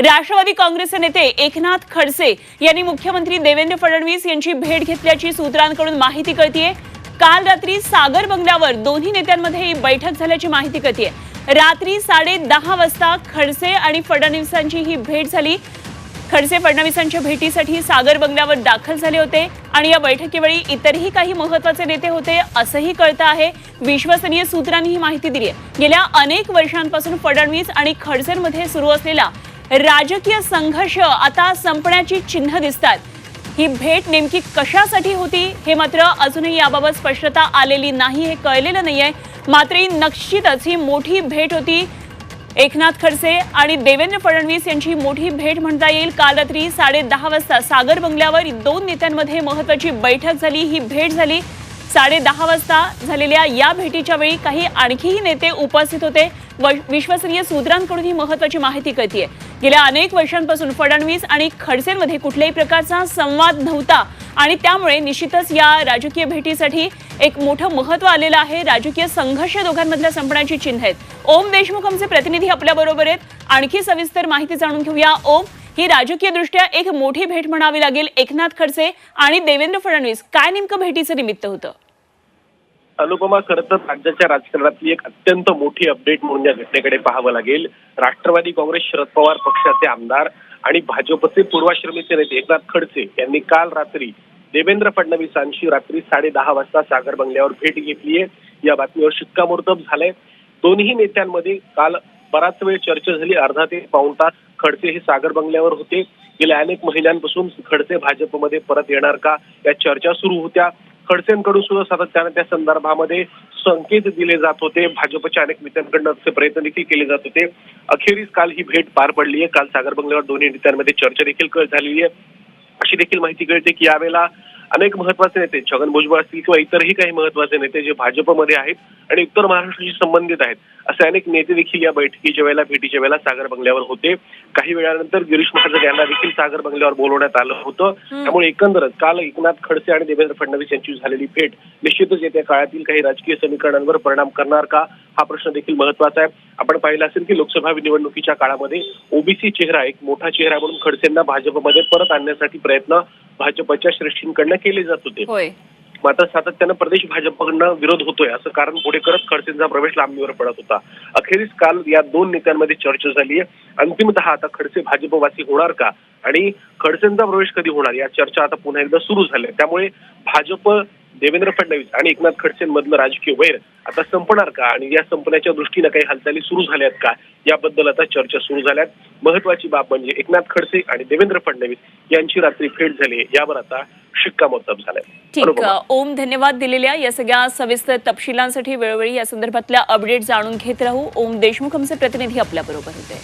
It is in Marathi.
राष्ट्रवादी काँग्रेसचे नेते एकनाथ खडसे यांनी मुख्यमंत्री देवेंद्र फडणवीस यांची भेट घेतल्याची सूत्रांकडून माहिती कळतीये. काल रात्री सागर बंगल्यावर दोन्ही नेत्यांमध्ये ही बैठक झाल्याची माहिती कळतीये. रात्री साडे दहा वाजता खडसे आणि फडणवीसांची ही भेट झाली. खडसे फडणवीसांच्या भेटीसाठी सागर बंगल्यावर दाखल झाले होते आणि या बैठकीवेळी इतरही काही महत्त्वाचे नेते होते असंही कळतं आहे. विश्वसनीय सूत्रांनी ही माहिती दिली आहे गेल्या अनेक वर्षांपासून फडणवीस आणि खडसेंमध्ये सुरू असलेला राजकीय संघर्ष आता संपण्याची चिन्ह दिसतात. ही भेट नेमकी कशासाठी होती हे मात्र अजूनही याबाबत स्पष्टता आलेली नाही हे कळलेलं नाही आहे मात्र ही ही मोठी भेट होती. एकनाथ खडसे आणि देवेंद्र फडणवीस यांची मोठी भेट म्हणता येईल. काल रात्री साडे दहा वाजता सागर बंगल्यावर दोन नेत्यांमध्ये महत्वाची बैठक झाली. ही भेट झाली. साडे दहा वाजता झालेल्या या भेटीच्या वेळी काही आणखीही नेते उपस्थित होते. विश्वसनीय सूत्रांकडून ही महत्वाची माहिती कळतीये. गेल्या अनेक वर्षांपासून फडणवीस आणि खडसेंमध्ये कुठल्याही प्रकारचा संवाद नव्हता आणि त्यामुळे निश्चितच या राजकीय भेटीसाठी एक मोठं महत्त्व आलेलं आहे. राजकीय संघर्ष दोघांमधल्या संपण्याची चिन्ह आहेत. ओम देशमुख आमचे प्रतिनिधी आपल्या बरोबर आहेत. आणखी सविस्तर माहिती जाणून घेऊया. ओम ही राजकीय दृष्ट्या एक मोठी भेट म्हणावी लागेल एकनाथ खडसे आणि देवेंद्र फडणवीस. काय नेमकं भेटीचं निमित्त होतं? अनुपमा खरं तर राज्याच्या राजकारणातली एक अत्यंत मोठी अपडेट म्हणून या घटनेकडे पाहावं लागेल. राष्ट्रवादी काँग्रेस शरद पवार पक्षाचे आमदार आणि भाजपचे पूर्वाश्रमीचे नेते एकनाथ खडसे यांनी काल रात्री देवेंद्र फडणवीसांशी रात्री साडे दहा वाजता सागर बंगल्यावर भेट घेतली आहे. या बातमीवर शिक्कामोर्तब झालंय. दोन्ही नेत्यांमध्ये काल बराच वेळ चर्चा झाली. अर्धा ते पाऊण तास खडसे हे सागर बंगल्यावर होते. गेल्या अनेक महिन्यांपासून खडसे भाजपमध्ये परत येणार का या चर्चा सुरू होत्या. खडसेंकडून सुद्धा सातत्याने त्या संदर्भामध्ये संकेत दिले जात होते. भाजपच्या अनेक नेत्यांकडनं असे प्रयत्न देखील केले जात होते. अखेरीस काल ही भेट पार पडली आहे. काल सागर बंगल्यावर दोन्ही नेत्यांमध्ये चर्चा देखील झालेली आहे. अशी देखील माहिती कळते की यावेळेला अनेक महत्त्वाचे नेते छगन भुजबळ असतील किंवा इतरही काही महत्त्वाचे नेते जे भाजपमध्ये आहेत आणि उत्तर महाराष्ट्राशी संबंधित आहेत. असे अनेक नेते देखील या बैठकीच्या वेळेला भेटीच्या वेळेला सागर बंगल्यावर होते. काही वेळानंतर गिरीश महाजन यांना देखील सागर बंगल्यावर बोलवण्यात आलं होतं. त्यामुळे एकंदरच काल एकनाथ खडसे आणि देवेंद्र फडणवीस यांची झालेली भेट निश्चितच येत्या काळातील काही राजकीय समीकरणांवर परिणाम करणार का? हा प्रश्न देखील महत्त्वाचा आहे. आपण पाहिलं असेल की लोकसभा निवडणुकीच्या काळामध्ये ओबीसी चेहरा एक मोठा चेहरा म्हणून खडसेंना भाजपमध्ये परत आणण्यासाठी प्रयत्न भाजपच्या श्रेष्ठींकडनं केले जात होते. मात्र सातत्यानं प्रदेश भाजपकडनं विरोध होतोय असं कारण पुढे करत खडसेंचा प्रवेश लांबणीवर पडत होता. अखेरीस काल या दोन नेत्यांमध्ये चर्चा झाली आहे. अंतिमतः आता खडसे भाजपवासी होणार का? आणि खडसेंचा प्रवेश कधी होणार? या चर्चा आता पुन्हा एकदा सुरू झाल्या. त्यामुळे भाजप देवेंद्र फडणवीस आणि एकनाथ खडसेंमधलं राजकीय वैर आता संपणार का? आणि या संपण्याच्या दृष्टीनं काही हालचाली सुरू झाल्यात का? याबद्दल आता चर्चा सुरू झाल्यात. महत्वाची बाब म्हणजे एकनाथ खडसे आणि देवेंद्र फडणवीस यांची रात्री भेट झाली. यावर आता शिक्कामोर्तब झालंय. ठीक. ओम धन्यवाद दिलेल्या या सगळ्या सविस्तर तपशिलांसाठी वेळोवेळी या संदर्भातल्या अपडेट जाणून घेत राहू. ओम देशमुख आमचे प्रतिनिधी आपल्या बरोबर होते.